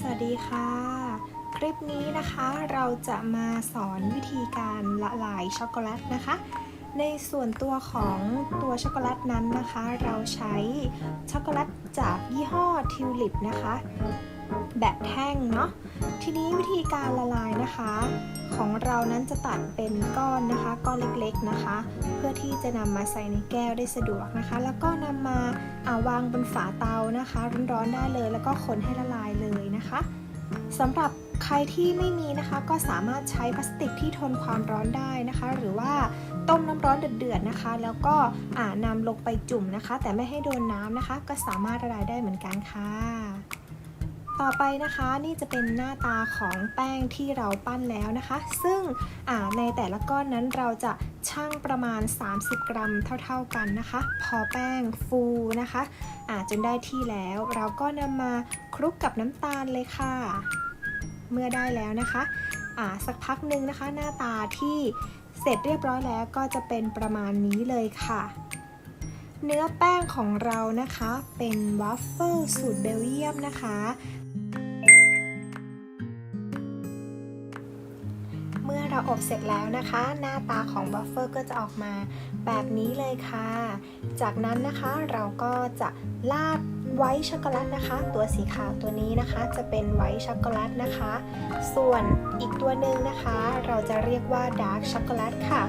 สวัสดีค่ะ คลิปนี้นะคะเราจะมาสอนวิธีการละลายช็อกโกแลตนะคะ ในส่วนตัวของตัวช็อกโกแลตนั้นนะคะ เราใช้ช็อกโกแลตจากยี่ห้อทิวลิปนะคะ แบบแท่งเนาะทีนี้วิธีการละลายนะคะ เรานั้นจะตัดเป็นก้อนนะคะ ก้อนเล็กๆนะคะ เพื่อที่จะนำมาใส่ในแก้วได้สะดวกนะคะ แล้วก็นำมาอาวางบนฝาเตานะคะร้อนๆได้เลย แล้วก็คนให้ละลายเลยนะคะสำหรับใครที่ไม่มีนะคะก็สามารถใช้พลาสติกที่ทนความร้อนได้นะคะ หรือว่าต้มน้ำร้อนเดือดๆนะคะ แล้วก็อ่านำลงไปจุ่มนะคะ แต่ไม่ให้โดนน้ำนะคะ ก็สามารถละลายได้เหมือนกันค่ะ ต่อไปนะคะนี่จะเป็นหน้าตาของแป้งที่เราปั้นแล้วนะคะ ซึ่งในแต่ละก้อนนั้นเราจะชั่งประมาณ 30 กรัมเท่า ๆกันนะคะ พอแป้งฟูนะคะาจนได้ที่แล้ว เราก็นำมาคลุกกับน้ำตาลเลยค่ะ เมื่อได้แล้วนะคะสักพักหนึ่งนะคะ หน้าตาที่เสร็จเรียบร้อยแล้วก็จะเป็นประมาณนี้เลยค่ะเนื้อแป้งของเรานะคะเป็นวัฟเฟิลสูตรเบลเยียมนะคะ เมื่อเราอบเสร็จแล้วนะคะ หน้าตาของวัฟเฟิลก็จะออกมาแบบนี้เลยค่ะ จากนั้นนะคะเราก็จะลาดไวท์ช็อกโกแลตนะคะ ตัวสีขาวตัวนี้นะคะ จะเป็นไวท์ช็อกโกแลตนะคะ ส่วนอีกตัวหนึ่งนะคะ เราจะเรียกว่าดาร์กช็อกโกแลตค่ะ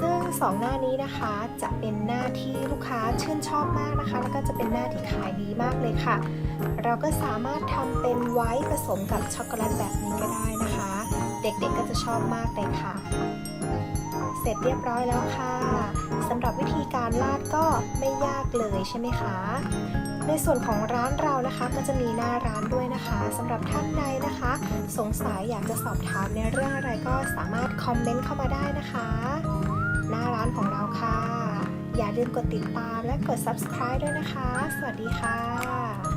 ซึ่งสองหน้านี้นะคะจะเป็นหน้าที่ลูกค้าชื่นชอบมากนะคะ แล้วก็จะเป็นหน้าที่ขายดีมากเลยค่ะ เราก็สามารถทำเป็นไวท์ผสมกับช็อกโกแลตแบบนี้ก็ได้นะคะ เด็กๆก็จะชอบมากเลยค่ะ เสร็จเรียบร้อยแล้วค่ะสำหรับวิธีการลาดก็ไม่ยากเลยใช่ไหมคะในส่วนของร้านเรานะคะก็จะมีหน้าร้านด้วยนะคะสำหรับท่านใดนะคะ สงสัยอยากจะสอบถามในเรื่องอะไรก็สามารถคอมเมนต์เข้ามาได้นะคะ หน้าร้านของเราค่ะ อย่าลืมกดติดตามและกด subscribe ด้วยนะคะ สวัสดีค่ะ